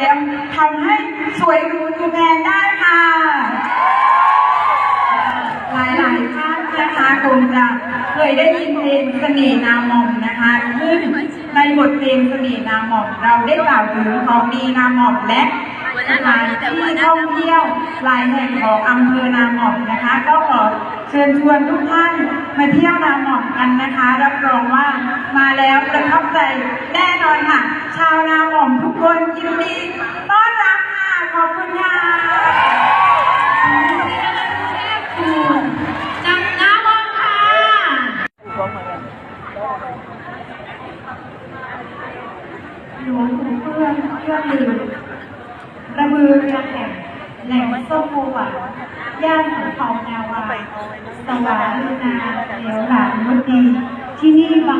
แล้วทำให้สวยหรูดูแมนได้ค่ะ หลายๆท่านนะคะคงจะเคยได้ยินเพลงเสน่ห์นามอมนะคะซึ่งในบทเพลงเสน่ห์นามอมเราได้กล่าวถึงของดีนามอมและสถานที่ท่องเที่ยวหลายแห่งของอำเภอนามอมนะคะ ก็ขอเชิญชวนทุกท่านมาเที่ยวนามอมกันนะคะ รับรองว่ามาแล้วประทับใจแน่นอนค่ะ ชาวนามอมทุกคนยินดี หลวงปู่เพื่อนเพื่อนลืมระบือเรือแข่งแหล่งส้มโอหวานย่านสังทองนาวาสวาลืนาเหลียวหลานมุดี ที่นี่บาง